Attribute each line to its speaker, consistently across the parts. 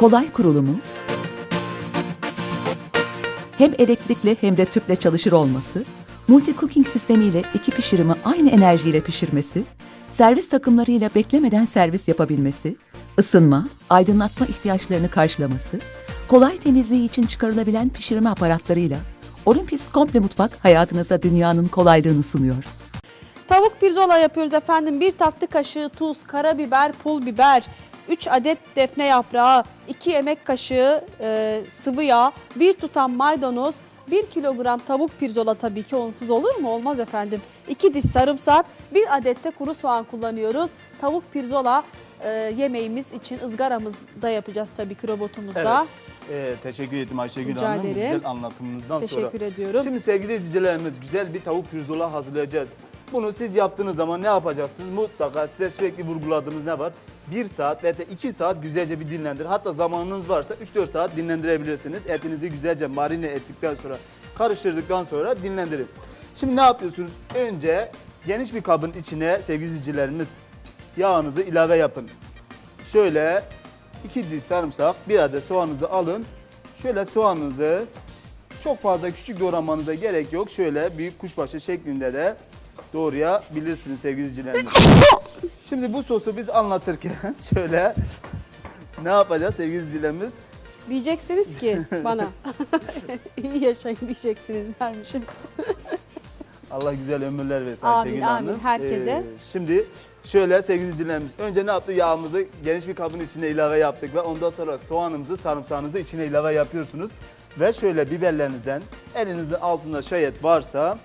Speaker 1: kolay kurulumu, hem elektrikli hem de tüple çalışır olması, multi cooking sistemiyle iki pişirimi aynı enerjiyle pişirmesi, servis takımlarıyla beklemeden servis yapabilmesi, ısınma, aydınlatma ihtiyaçlarını karşılaması, kolay temizliği için çıkarılabilen pişirme aparatlarıyla Olympus Komple Mutfak hayatınıza dünyanın kolaylığını sunuyor.
Speaker 2: Tavuk pirzola yapıyoruz efendim. Bir tatlı kaşığı tuz, karabiber, pul biber, 3 adet defne yaprağı, 2 yemek kaşığı e, sıvı yağ, 1 tutam maydanoz, 1 kilogram tavuk pirzola tabii ki onsuz olur mu? Olmaz efendim. 2 diş sarımsak, 1 adet de kuru soğan kullanıyoruz. Tavuk pirzola e, yemeğimiz için ızgaramızda yapacağız tabii ki robotumuzda.
Speaker 3: Ee, teşekkür ederim Ayşegül
Speaker 2: Rica
Speaker 3: Hanım.
Speaker 2: ederim.
Speaker 3: Güzel anlatımınızdan sonra.
Speaker 2: Teşekkür ediyorum.
Speaker 3: Şimdi sevgili izleyicilerimiz güzel bir tavuk pirzola hazırlayacağız. Bunu siz yaptığınız zaman ne yapacaksınız? Mutlaka size sürekli vurguladığımız ne var? 1 saat ve 2 saat güzelce bir dinlendir. Hatta zamanınız varsa 3-4 saat dinlendirebilirsiniz. Etinizi güzelce marine ettikten sonra, karıştırdıktan sonra dinlendirin. Şimdi ne yapıyorsunuz? Önce geniş bir kabın içine sevgili izleyicilerimiz yağınızı ilave yapın. Şöyle 2 diş sarımsak, bir adet soğanınızı alın. Şöyle soğanınızı çok fazla küçük doğramanıza gerek yok. Şöyle büyük kuşbaşı şeklinde de doğrayabilirsiniz sevgili izleyicilerimiz. Şimdi bu sosu biz anlatırken şöyle ne yapacağız sevgili izleyicilerimiz?
Speaker 2: Diyeceksiniz ki bana iyi yaşayın diyeceksiniz dermişim.
Speaker 3: Allah güzel ömürler versin
Speaker 2: Amin,
Speaker 3: Ayşegül
Speaker 2: amin.
Speaker 3: Hanım. Ee,
Speaker 2: Herkese.
Speaker 3: şimdi şöyle sevgili izleyicilerimiz önce ne yaptık? Yağımızı geniş bir kabın içine ilave yaptık ve ondan sonra soğanımızı sarımsağınızı içine ilave yapıyorsunuz. Ve şöyle biberlerinizden elinizin altında şayet varsa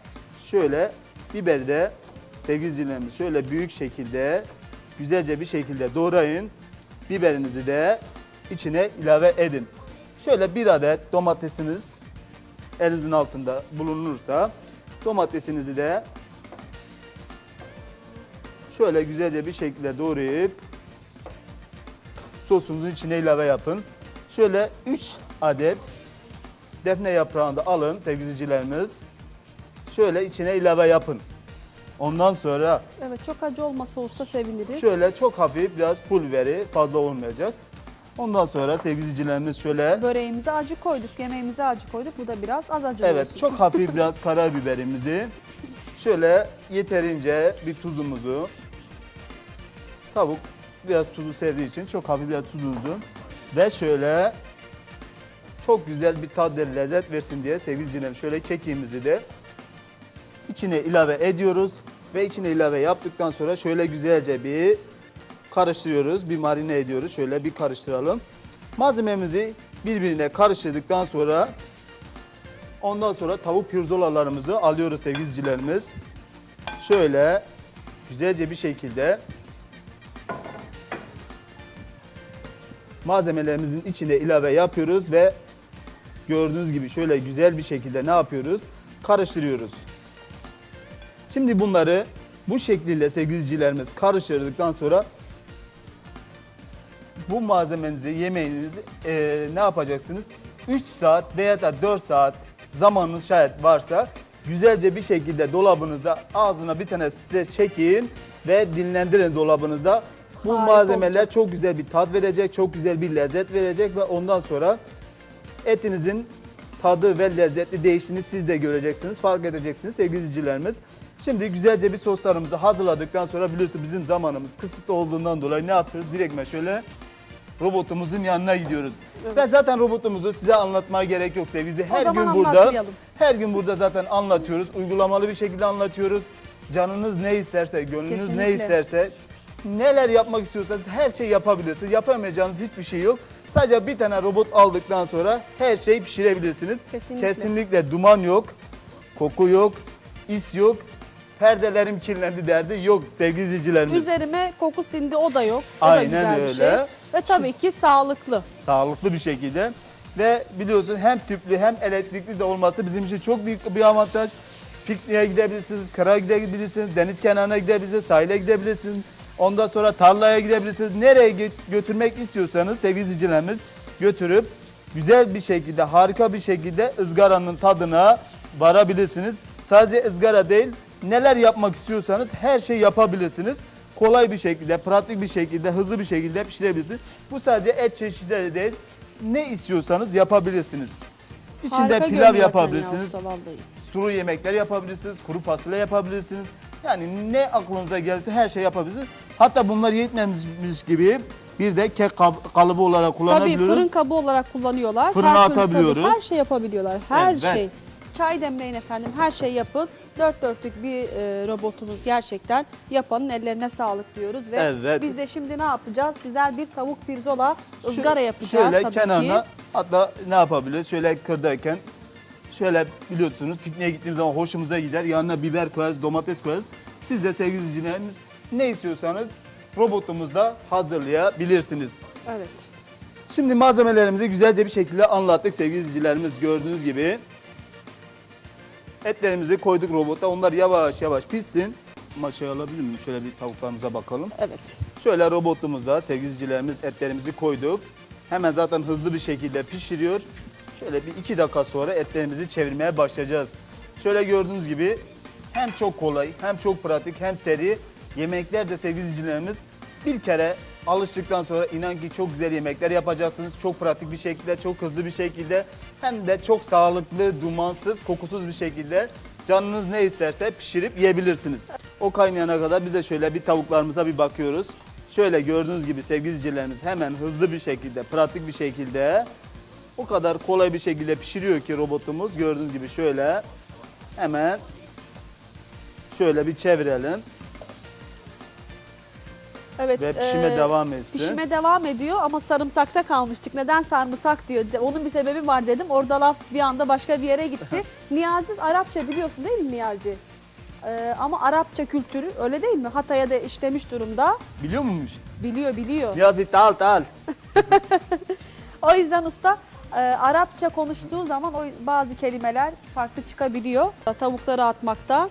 Speaker 3: şöyle biberi de sevgili izleyicilerimiz şöyle büyük şekilde güzelce bir şekilde doğrayın. Biberinizi de içine ilave edin. Şöyle bir adet domatesiniz elinizin altında bulunursa domatesinizi de şöyle güzelce bir şekilde doğrayıp sosunuzun içine ilave yapın. Şöyle 3 adet defne yaprağını da alın sevgili izleyicilerimiz. Şöyle içine ilave yapın. Ondan sonra
Speaker 2: Evet çok acı olmasa olsa seviniriz.
Speaker 3: şöyle çok hafif biraz pul biberi fazla olmayacak. Ondan sonra sevgili izleyicilerimiz şöyle
Speaker 2: Böreğimize acı koyduk, yemeğimize acı koyduk. Bu da biraz az acı
Speaker 3: Evet
Speaker 2: olsun.
Speaker 3: çok hafif biraz karabiberimizi şöyle yeterince bir tuzumuzu tavuk biraz tuzu sevdiği için çok hafif biraz tuzumuzu ve şöyle çok güzel bir tat ve lezzet versin diye sevgili izleyicilerim şöyle kekiğimizi de içine ilave ediyoruz ve içine ilave yaptıktan sonra şöyle güzelce bir karıştırıyoruz. Bir marine ediyoruz. Şöyle bir karıştıralım. Malzememizi birbirine karıştırdıktan sonra Ondan sonra tavuk pirzolalarımızı alıyoruz sevgili izleyicilerimiz. Şöyle güzelce bir şekilde malzemelerimizin içine ilave yapıyoruz ve gördüğünüz gibi şöyle güzel bir şekilde ne yapıyoruz? Karıştırıyoruz. Şimdi bunları bu şekilde sevgili izleyicilerimiz karıştırdıktan sonra bu malzemenizi, yemeğinizi eee, ne yapacaksınız? 3 saat veya da 4 saat zamanınız şayet varsa güzelce bir şekilde dolabınızda ağzına bir tane streç çekin ve dinlendirin dolabınızda. Bu
Speaker 2: Harika
Speaker 3: malzemeler
Speaker 2: olacak.
Speaker 3: çok güzel bir tat verecek, çok güzel bir lezzet verecek ve ondan sonra etinizin tadı ve lezzeti değiştiğini siz de göreceksiniz, fark edeceksiniz sevgili izleyicilerimiz. Şimdi güzelce bir soslarımızı hazırladıktan sonra biliyorsunuz bizim zamanımız kısıtlı olduğundan dolayı ne yapıyoruz? Direktmen şöyle robotumuzun yanına gidiyoruz. Ve zaten robotumuzu size anlatmaya gerek yok sevgili. Her gün burada her gün burada zaten anlatıyoruz. Uygulamalı bir şekilde anlatıyoruz. Canınız ne isterse, gönlünüz ne
Speaker 2: Kesinlikle.
Speaker 3: isterse neler yapmak istiyorsanız her şey yapabilirsiniz. Yapamayacağınız hiçbir şey yok. Sadece bir tane robot aldıktan sonra her şeyi pişirebilirsiniz.
Speaker 2: Kesinlikle.
Speaker 3: Kesinlikle duman yok, koku yok, is yok. Perdelerim kirlendi derdi yok sevgili izleyicilerimiz.
Speaker 2: Üzerime koku sindi o da yok. O da
Speaker 3: Aynen
Speaker 2: bir
Speaker 3: öyle.
Speaker 2: şey. Ve tabii ki sağlıklı.
Speaker 3: sağlıklı bir şekilde ve biliyorsun hem tüplü hem elektrikli de olması bizim için çok büyük bir avantaj. Pikniğe gidebilirsiniz, kıra gidebilirsiniz, deniz kenarına gidebilirsiniz, sahile gidebilirsiniz. Ondan sonra tarlaya gidebilirsiniz. Nereye gö- götürmek istiyorsanız sevgili izleyicilerimiz götürüp güzel bir şekilde, harika bir şekilde ızgaranın tadına varabilirsiniz. Sadece ızgara değil, neler yapmak istiyorsanız her şey yapabilirsiniz. kolay bir şekilde, pratik bir şekilde, hızlı bir şekilde pişirebilirsiniz. Bu sadece et çeşitleri değil. Ne istiyorsanız yapabilirsiniz. İçinde
Speaker 2: Harika
Speaker 3: pilav yapabilirsiniz,
Speaker 2: ya
Speaker 3: sulu yemekler yapabilirsiniz, kuru fasulye yapabilirsiniz. Yani ne aklınıza gelirse her şey yapabilirsiniz. Hatta bunlar yetmemiş gibi bir de kek kalıbı olarak
Speaker 2: Tabii
Speaker 3: kullanabiliyoruz.
Speaker 2: fırın kabı olarak kullanıyorlar.
Speaker 3: Fırına
Speaker 2: Her
Speaker 3: atabiliyoruz.
Speaker 2: tabii, her şey yapabiliyorlar. Her
Speaker 3: Evet.
Speaker 2: şey. Çay demleyin efendim. Her şey yapın. Dört dörtlük bir e, robotumuz gerçekten. Yapanın ellerine sağlık diyoruz ve
Speaker 3: Evet.
Speaker 2: biz de şimdi ne yapacağız? Güzel bir tavuk pirzola ızgara yapacağız
Speaker 3: Şöyle
Speaker 2: tabii
Speaker 3: kenarına
Speaker 2: ki.
Speaker 3: hatta ne yapabiliriz? Şöyle kırdayken şöyle biliyorsunuz pikniğe gittiğimiz zaman hoşumuza gider. Yanına biber koyarız, domates koyarız. Siz de sevgili izleyicilerimiz ne istiyorsanız robotumuzda hazırlayabilirsiniz.
Speaker 2: Evet.
Speaker 3: Şimdi malzemelerimizi güzelce bir şekilde anlattık sevgili izleyicilerimiz. Gördüğünüz gibi etlerimizi koyduk robota. Onlar yavaş yavaş pişsin. Maşayı alabilir miyim? Şöyle bir tavuklarımıza bakalım.
Speaker 2: Evet.
Speaker 3: Şöyle robotumuzda sevgili izleyicilerimiz etlerimizi koyduk. Hemen zaten hızlı bir şekilde pişiriyor. Şöyle bir iki dakika sonra etlerimizi çevirmeye başlayacağız. Şöyle gördüğünüz gibi hem çok kolay hem çok pratik hem seri yemekler de sevgili izleyicilerimiz bir kere alıştıktan sonra inan ki çok güzel yemekler yapacaksınız. Çok pratik bir şekilde, çok hızlı bir şekilde hem de çok sağlıklı, dumansız, kokusuz bir şekilde canınız ne isterse pişirip yiyebilirsiniz. O kaynayana kadar biz de şöyle bir tavuklarımıza bir bakıyoruz. Şöyle gördüğünüz gibi sevgili hemen hızlı bir şekilde, pratik bir şekilde o kadar kolay bir şekilde pişiriyor ki robotumuz. Gördüğünüz gibi şöyle hemen şöyle bir çevirelim
Speaker 2: Evet.
Speaker 3: ve pişime
Speaker 2: e,
Speaker 3: devam etsin.
Speaker 2: Pişime devam ediyor ama sarımsakta kalmıştık. Neden sarımsak diyor. Onun bir sebebi var dedim. Orada laf bir anda başka bir yere gitti. Niyazi Arapça biliyorsun değil mi Niyazi? Ee, ama Arapça kültürü öyle değil mi? Hatay'a da işlemiş durumda.
Speaker 3: Biliyor muymuş?
Speaker 2: Biliyor biliyor.
Speaker 3: Niyazi tal tal.
Speaker 2: O yüzden usta e, Arapça konuştuğu zaman o bazı kelimeler farklı çıkabiliyor. Tavukları atmakta.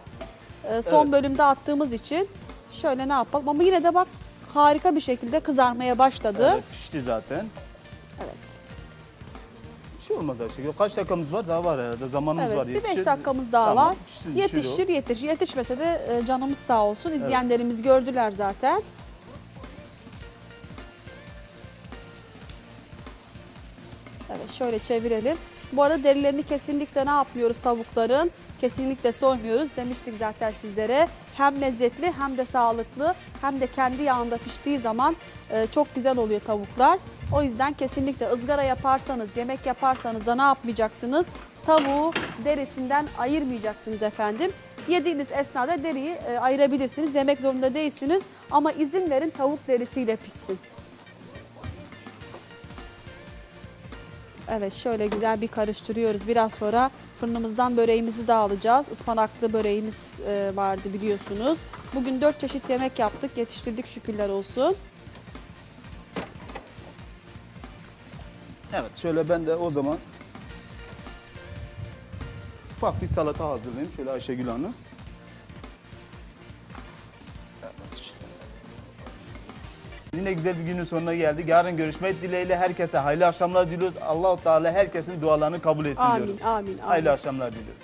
Speaker 2: E, son
Speaker 3: Evet.
Speaker 2: bölümde attığımız için şöyle ne yapalım ama yine de bak harika bir şekilde kızarmaya başladı.
Speaker 3: Evet, pişti zaten.
Speaker 2: Evet.
Speaker 3: Bir şey olmaz Ayşegül. Kaç dakikamız var? Daha var herhalde. Zamanımız
Speaker 2: Evet,
Speaker 3: var.
Speaker 2: bir
Speaker 3: Yetişir.
Speaker 2: beş dakikamız daha
Speaker 3: Tamam,
Speaker 2: var.
Speaker 3: pişsin,
Speaker 2: Yetişir,
Speaker 3: pişiyor.
Speaker 2: yetişir. Yetişmese de e, canımız sağ olsun. İzleyenlerimiz gördüler zaten. Evet, şöyle çevirelim. Bu arada derilerini kesinlikle ne yapmıyoruz tavukların? Kesinlikle soymuyoruz. Demiştik zaten sizlere. Hem lezzetli hem de sağlıklı hem de kendi yağında piştiği zaman e, çok güzel oluyor tavuklar. O yüzden kesinlikle ızgara yaparsanız, yemek yaparsanız da ne yapmayacaksınız? Tavuğu derisinden ayırmayacaksınız efendim. Yediğiniz esnada deriyi e, ayırabilirsiniz. Yemek zorunda değilsiniz ama izin verin tavuk derisiyle pişsin. Evet şöyle güzel bir karıştırıyoruz. Biraz sonra fırınımızdan böreğimizi de alacağız. Ispanaklı böreğimiz e, vardı biliyorsunuz. Bugün dört çeşit yemek yaptık. Yetiştirdik şükürler olsun.
Speaker 3: Evet şöyle ben de o zaman ufak bir salata hazırlayayım. Şöyle Ayşegül Hanım. Yine güzel bir günün sonuna geldik. Yarın görüşmek dileğiyle herkese hayırlı akşamlar diliyoruz. Allahu Teala herkesin dualarını kabul etsin
Speaker 2: Amin,
Speaker 3: diyoruz.
Speaker 2: amin, amin.
Speaker 3: Hayırlı akşamlar diliyoruz.